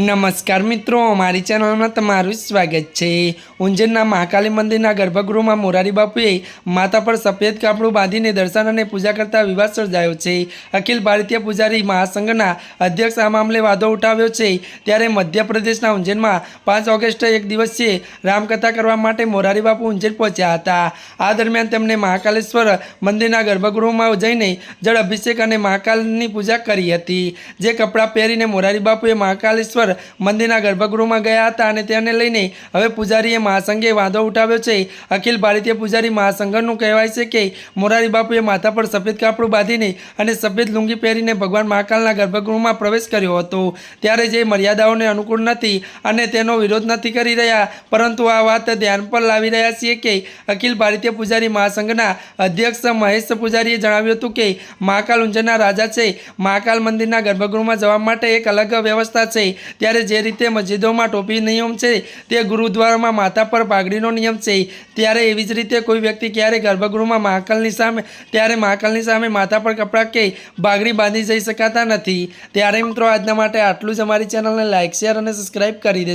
નમસ્કાર મિત્રો મારી ચેનલમાં તમારું સ્વાગત છે. ઉંજનના મહાકાલી મંદિરના ગર્ભગૃહમાં મોરારી બાપુએ માતા પર સફેદ કાપડું બાંધીને દર્શન અને પૂજા કરતા વિવાદ સર્જાયો છે. અખિલ ભારતીય પૂજારી મહાસંઘના અધ્યક્ષ આ મામલે વાદો ઉઠાવ્યો છે. ત્યારે મધ્યપ્રદેશના ઉંજનમાં પાંચ ઓગસ્ટે એક દિવસીય રામકથા કરવા માટે મોરારી બાપુ ઉંજન પહોંચ્યા હતા. આ દરમિયાન તેમણે મહાકાલેશ્વર મંદિરના ગર્ભગૃહમાં જઈને જળ અભિષેક અને મહાકાલની પૂજા કરી હતી. જે કપડાં પહેરીને મોરારી બાપુએ મહાકાલેશ્વર મંદિરના ગર્ભગૃહમાં ગયા હતા અને તેને લઈને હવે પૂજારીએ મહાસંઘે વાંધો ઉઠાવ્યો છે. અખિલ ભારતીય પૂજારી મહાસંઘનું કહેવાય છે કે મોરારી બાપુએ માથા પર સફેદ કાપડું બાંધીને અને સફેદ લુંગી પહેરીને ભગવાન મહાકાલના ગર્ભગૃહમાં પ્રવેશ કર્યો હતો. ત્યારે જે મર્યાદાઓને અનુકૂળ નથી અને તેનો વિરોધ નથી કરી રહ્યા, પરંતુ આ વાત ધ્યાન પર લાવી રહ્યા છીએ કે અખિલ ભારતીય પૂજારી મહાસંઘના અધ્યક્ષ મહેશ પૂજારીએ જણાવ્યું હતું કે મહાકાલ ઊંઝાના રાજા છે. મહાકાલ મંદિરના ગર્ભગૃહમાં જવા માટે એક અલગ વ્યવસ્થા છે. ત્યારે જે રીતે મસ્જિદોમાં ટોપી નિયમ છે, તે ગુરુદ્વારામાં માથા પર પાઘડીનો નિયમ છે. ત્યારે એવી જ રીતે કોઈ વ્યક્તિ ક્યારે ગર્ભગૃહમાં મહાકલની સામે, ત્યારે મહાકાલની સામે માથા પર કપડાં કે બાગડી બાંધી જઈ શકાતા નથી. ત્યારે મિત્રો, આજના માટે આટલું જ. અમારી ચેનલને લાઇક શેર અને સબસ્ક્રાઈબ કરી દેજો.